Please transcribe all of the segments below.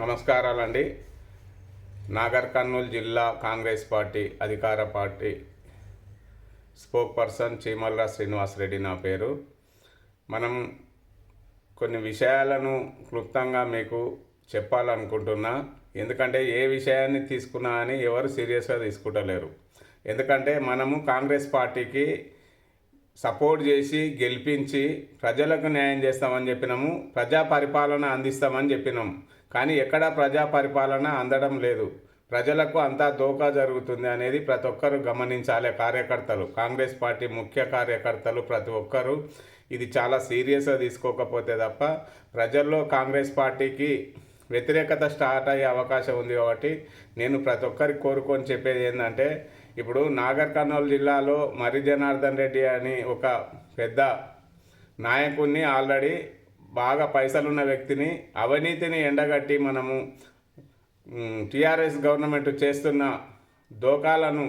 నమస్కారాలండి. నాగర్ కర్నూలు జిల్లా కాంగ్రెస్ పార్టీ అధికార party spokesperson Chimalra Srinivas Reddy నా పేరు. మనం కొన్ని విషయాలను క్లుప్తంగా మీకు చెప్పాలనుకుంటున్నా. ఎందుకంటే ఏ విషయాన్ని తీసుకున్నా అని ఎవరు సీరియస్గా తీసుకుంటలేరు. ఎందుకంటే మనము కాంగ్రెస్ పార్టీకి సపోర్ట్ చేసి గెలిపించి ప్రజలకు న్యాయం చేస్తామని చెప్పినాము ప్రజా పరిపాలన అందిస్తామని చెప్పినాం కానీ ఎక్కడ ప్రజా పరిపాలన అందడం లేదు. ప్రజలకు అంతా దోకా జరుగుతుంది అనేది ప్రతి ఒక్కరు గమనించాలి కార్యకర్తలు. కాంగ్రెస్ పార్టీ ముఖ్య కార్యకర్తలు ప్రతి ఒక్కరూ ఇది చాలా సీరియస్గా తీసుకోకపోతే తప్ప ప్రజల్లో కాంగ్రెస్ పార్టీకి వ్యతిరేకత స్టార్ట్ అయ్యే అవకాశం ఉంది కాబట్టి నేను ప్రతి ఒక్కరికి కోరుకొని చెప్పేది ఏంటంటే ఇప్పుడు నాగర్ కర్నూలు జిల్లాలో మరి జనార్దన్ రెడ్డి అని ఒక పెద్ద నాయకుడిని ఆల్రెడీ బాగా పైసలున్న వ్యక్తిని అవినీతిని ఎండగట్టి మనము టీఆర్ఎస్ గవర్నమెంట్ చేస్తున్న దోకాలను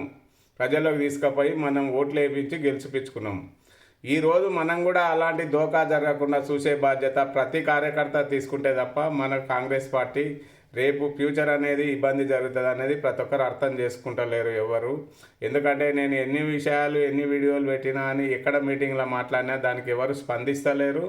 ప్రజల్లోకి తీసుకుపోయి మనం ఓట్లు వేయించి గెలిచిపించుకున్నాం ఈరోజు మనం కూడా అలాంటి దోకా జరగకుండా చూసే బాధ్యత ప్రతి కార్యకర్త తీసుకుంటే తప్ప మన కాంగ్రెస్ పార్టీ రేపు ఫ్యూచర్ అనేది ఇబ్బంది జరుగుతుంది అనేది ప్రతి ఒక్కరు అర్థం చేసుకుంటలేరు ఎవరు. ఎందుకంటే నేను ఎన్ని విషయాలు ఎన్ని వీడియోలు పెట్టినా అని ఎక్కడ మీటింగ్లో మాట్లాడినా దానికి ఎవరు స్పందిస్తలేరు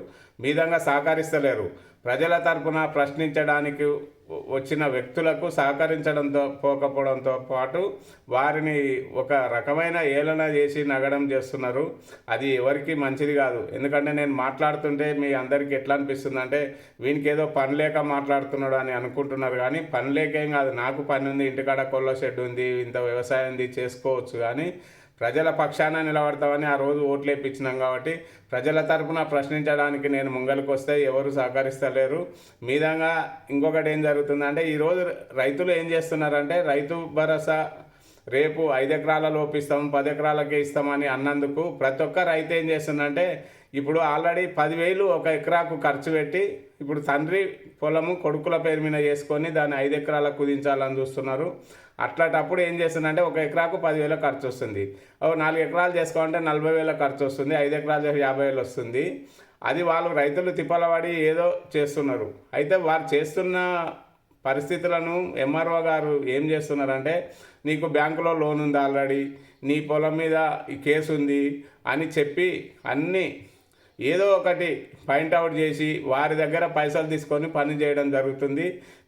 మీదంగా సహకరిస్తలేరు. ప్రజల తరపున ప్రశ్నించడానికి వచ్చిన వ్యక్తులకు సహకరించడంతో పోకపోవడంతో పాటు వారిని ఒక రకమైన ఏలన చేసి నగడం చేస్తున్నారు. అది ఎవరికి మంచిది కాదు. ఎందుకంటే నేను మాట్లాడుతుంటే మీ అందరికీ ఎట్లా అనిపిస్తుంది అంటే వీనికి ఏదో పని లేక మాట్లాడుతున్నాడు అని అనుకుంటున్నారు కానీ పని లేకేం కాదు. నాకు పని ఉంది ఇంటికాడ కొల్ల షెడ్ ఉంది ఇంత వ్యవసాయం ఉంది చేసుకోవచ్చు కానీ ప్రజల పక్షాన నిలబడతామని ఆ రోజు ఓట్లు వేయించినాం కాబట్టి ప్రజల తరపున ప్రశ్నించడానికి నేను ముంగలికి వస్తే ఎవరు సహకరిస్తలేరు. మీదంగా ఇంకొకటి ఏం జరుగుతుందంటే ఈరోజు రైతులు ఏం చేస్తున్నారంటే రైతు భరోసా రేపు ఐదు ఎకరాల లోపు ఇస్తాం పది ఎకరాలకే ఇస్తామని అన్నందుకు ప్రతి ఒక్క రైతు ఏం చేస్తుందంటే ఇప్పుడు ఆల్రెడీ పదివేలు ఒక ఎకరాకు ఖర్చు పెట్టి ఇప్పుడు తండ్రి పొలము కొడుకుల పేరు మీద చేసుకొని దాన్ని ఐదు ఎకరాలకు కుదించాలని చూస్తున్నారు. అట్లాంటప్పుడు ఏం చేస్తుందంటే ఒక ఎకరాకు పదివేల ఖర్చు వస్తుంది. ఓ నాలుగు ఎకరాలు చేసుకోవాలంటే నలభై వేల ఖర్చు వస్తుంది ఐదు ఎకరాలు చేసి యాభై వేలు వస్తుంది. అది వాళ్ళు రైతులు తిప్పలవాడి ఏదో చేస్తున్నారు. అయితే వారు చేస్తున్న పరిస్థితులను ఎంఆర్ఓ గారు ఏం చేస్తున్నారంటే నీకు బ్యాంకులో లోన్ ఉంది ఆల్రెడీ నీ పొలం మీద ఈ కేసు ఉంది అని చెప్పి అన్నీ ఏదో ఒకటి పాయింట్ అవుట్ చేసి వారి దగ్గర పైసలు తీసుకొని పని చేయడం జరుగుతుంది.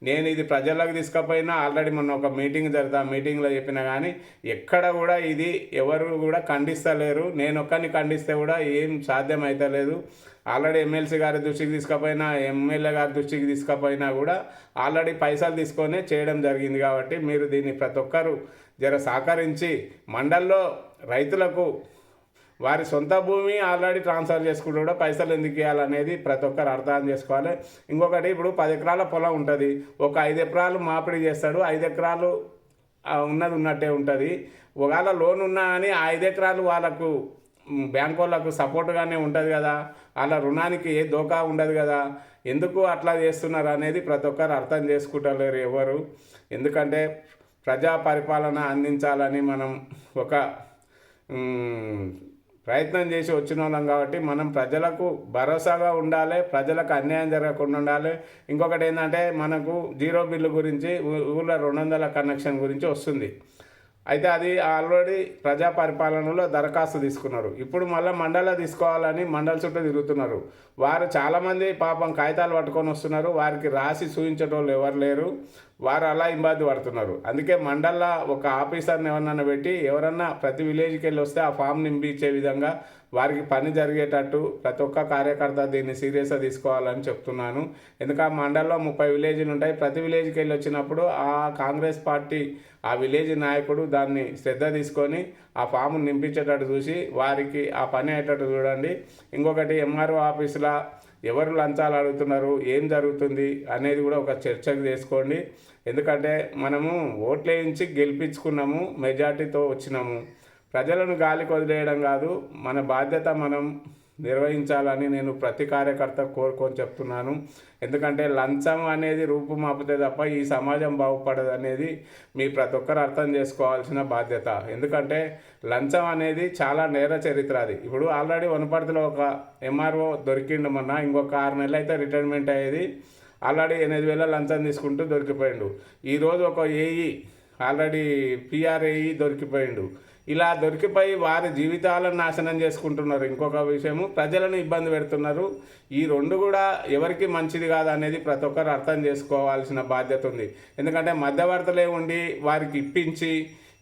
నేను ఇది ప్రజలకు తీసుకపోయినా ఆల్రెడీ మొన్న ఒక మీటింగ్ జరుగుతా మీటింగ్లో చెప్పిన కానీ ఎక్కడ కూడా ఇది ఎవరు కూడా ఖండిస్తలేరు. నేను ఒక్కరిని ఖండిస్తే కూడా ఏం సాధ్యం లేదు ఆల్రెడీ ఎమ్మెల్సీ గారి దృష్టికి తీసుకపోయినా ఎమ్మెల్యే గారి దృష్టికి తీసుకపోయినా కూడా ఆల్రెడీ పైసలు తీసుకొని చేయడం జరిగింది కాబట్టి మీరు దీన్ని ప్రతి ఒక్కరు జర సహకరించి మండల్లో రైతులకు వారి సొంత భూమి ఆల్రెడీ ట్రాన్స్ఫర్ చేసుకుంటూ కూడా పైసలు ఎందుకు ఇవ్వాలనేది ప్రతి ఒక్కరు అర్థం చేసుకోవాలి. ఇంకొకటి ఇప్పుడు పది ఎకరాల పొలం ఉంటుంది. ఒక ఐదు ఎకరాలు మాపిడి చేస్తాడు. ఐదు ఎకరాలు ఉన్నది ఉన్నట్టే ఉంటుంది. ఒకవేళ లోన్ ఉన్నా అని ఐదు ఎకరాలు వాళ్ళకు బ్యాంక్ వాళ్ళకు సపోర్ట్గానే ఉంటుంది కదా. అలా రుణానికి ఏ దోకా ఉండదు కదా. ఎందుకు అట్లా చేస్తున్నారు అనేది ప్రతి ఒక్కరు అర్థం చేసుకుంటలేరు ఎవరు. ఎందుకంటే ప్రజా పరిపాలన అందించాలని మనం ఒక ప్రయత్నం చేసి వచ్చిన వాళ్ళం కాబట్టి మనం ప్రజలకు భరోసాగా ఉండాలి ప్రజలకు అన్యాయం జరగకుండా ఉండాలి. ఇంకొకటి ఏంటంటే మనకు జీరో బిల్లు గురించి ఊళ్ళో రెండు వందల కనెక్షన్ గురించి వస్తుంది. అయితే అది ఆల్రెడీ ప్రజా పరిపాలనలో దరఖాస్తు తీసుకున్నారు. ఇప్పుడు మళ్ళీ మండల తీసుకోవాలని మండల చుట్టూ తిరుగుతున్నారు. వారు చాలామంది పాపం కాగితాలు పట్టుకొని వస్తున్నారు. వారికి రాసి చూపించేటోళ్ళు ఎవరు లేరు. వారు అలా ఇబ్బంది పడుతున్నారు. అందుకే మండల్లో ఒక ఆఫీసర్ని ఎవరన్నా పెట్టి ఎవరన్నా ప్రతి విలేజ్కి వెళ్ళి వస్తే ఆ ఫామ్ నింపించే విధంగా వారికి పని జరిగేటట్టు ప్రతి ఒక్క కార్యకర్త దీన్ని సీరియస్గా తీసుకోవాలని చెప్తున్నాను. ఎందుకంటే ఆ మండల్లో ముప్పై విలేజ్లు ఉంటాయి. ప్రతి విలేజ్కి వెళ్ళి వచ్చినప్పుడు ఆ కాంగ్రెస్ పార్టీ ఆ విలేజ్ నాయకుడు దాన్ని శ్రద్ధ తీసుకొని ఆ ఫామ్ను నింపించేటట్టు చూసి వారికి ఆ పని అయ్యేటట్టు చూడండి. ఇంకొకటి ఎంఆర్ఓ ఆఫీసులో ఎవరు లంచాలు అడుగుతున్నారు ఏం జరుగుతుంది అనేది కూడా ఒక చర్చకు చేసుకోండి. ఎందుకంటే మనము ఓట్లేయించి గెలిపించుకున్నాము మెజార్టీతో వచ్చినాము. ప్రజలను గాలికి వదిలేయడం కాదు మన బాధ్యత మనం నిర్వహించాలని నేను ప్రతి కార్యకర్త కోరుకొని చెప్తున్నాను. ఎందుకంటే లంచం అనేది రూపుమాపితే తప్ప ఈ సమాజం బాగుపడదు అనేది మీ ప్రతి ఒక్కరు అర్థం చేసుకోవాల్సిన బాధ్యత. ఎందుకంటే లంచం అనేది చాలా నేర చరిత్ర అది. ఇప్పుడు ఆల్రెడీ వనపర్తిలో ఒక ఎంఆర్ఓ దొరికిండు మొన్న ఇంకొక ఆరు నెలలు అయితే రిటైర్మెంట్ అయ్యేది. ఆల్రెడీ ఎనిమిది వేల లంచం తీసుకుంటూ దొరికిపోయిండు. ఈరోజు ఒక ఏఈ ఆల్రెడీ పిఆర్ఏఈ దొరికిపోయిండు. ఇలా దొరికిపోయి వారి జీవితాలను నాశనం చేసుకుంటున్నారు. ఇంకొక విషయము ప్రజలను ఇబ్బంది పెడుతున్నారు. ఈ రెండు కూడా ఎవరికి మంచిది కాదు అనేది ప్రతి ఒక్కరు అర్థం చేసుకోవాల్సిన బాధ్యత ఉంది. ఎందుకంటే మధ్యవర్తలే ఉండి వారికి ఇప్పించి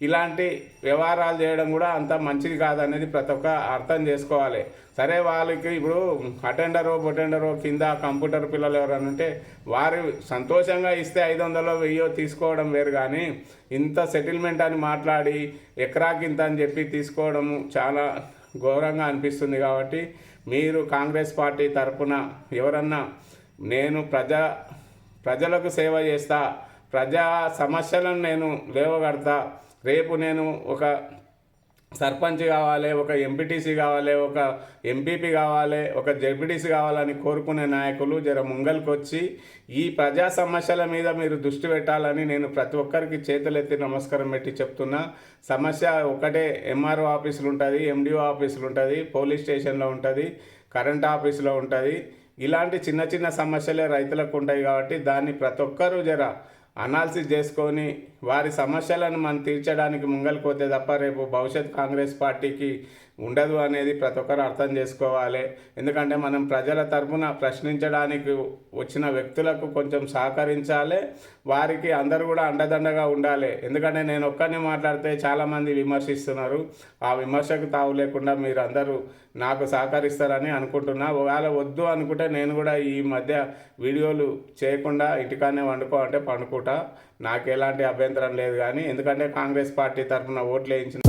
ఇలాంటి వ్యవహారాలు చేయడం కూడా అంత మంచిది కాదనేది ప్రతి ఒక్క అర్థం చేసుకోవాలి. సరే వాళ్ళకి ఇప్పుడు అటెండరో బొటెండరో కింద కంప్యూటర్ పిల్లలు ఎవరైనా ఉంటే వారు సంతోషంగా ఇస్తే ఐదు వందలో వెయ్యో తీసుకోవడం వేరు కానీ ఇంత సెటిల్మెంట్ అని మాట్లాడి ఎకరాకి ఇంత అని చెప్పి తీసుకోవడము చాలా ఘోరంగా అనిపిస్తుంది కాబట్టి మీరు కాంగ్రెస్ పార్టీ తరఫున ఎవరన్నా నేను ప్రజా ప్రజలకు సేవ చేస్తా ప్రజా సమస్యలను నేను లేవగడతా రేపు నేను ఒక సర్పంచ్ కావాలి ఒక ఎంపీటీసీ కావాలి ఒక ఎంపీపీ కావాలి ఒక జెడ్పీటీసీ కావాలని కోరుకునే నాయకులు జర ముంగల్కి వచ్చి ఈ ప్రజా సమస్యల మీద మీరు దృష్టి పెట్టాలని నేను ప్రతి ఒక్కరికి చేతులెత్తి నమస్కారం పెట్టి చెప్తున్నా. సమస్య ఒకటే ఎంఆర్ఓ ఆఫీసులు ఉంటుంది ఎండిఓ ఆఫీసులు ఉంటుంది పోలీస్ స్టేషన్లో ఉంటుంది కరెంట్ ఆఫీసులో ఉంటుంది. ఇలాంటి చిన్న చిన్న సమస్యలే రైతులకు ఉంటాయి కాబట్టి దాన్ని ప్రతి ఒక్కరూ జర అనాలిసిస్ చేసుకొని వారి సమస్యలను మనం తీర్చడానికి ముంగలికి పోతే తప్ప రేపు భవిష్యత్ కాంగ్రెస్ పార్టీకి ఉండదు అనేది ప్రతి ఒక్కరు అర్థం చేసుకోవాలి. ఎందుకంటే మనం ప్రజల తరపున ప్రశ్నించడానికి వచ్చిన వ్యక్తులకు కొంచెం సహకరించాలి. వారికి అందరూ కూడా అండదండగా ఉండాలి. ఎందుకంటే నేను ఒక్కరిని మాట్లాడితే చాలామంది విమర్శిస్తున్నారు. ఆ విమర్శకు తావు లేకుండా మీరు అందరూ నాకు సహకరిస్తారని అనుకుంటున్నా. ఒకవేళ వద్దు అనుకుంటే నేను కూడా ఈ మధ్య వీడియోలు చేయకుండా ఇంటికానే వండుకో అంటే పండుకుంటా. నాకు ఎలాంటి అభ్యంతరం లేదు కానీ ఎందుకంటే కాంగ్రెస్ పార్టీ తరఫున ఓట్లు వేయించిన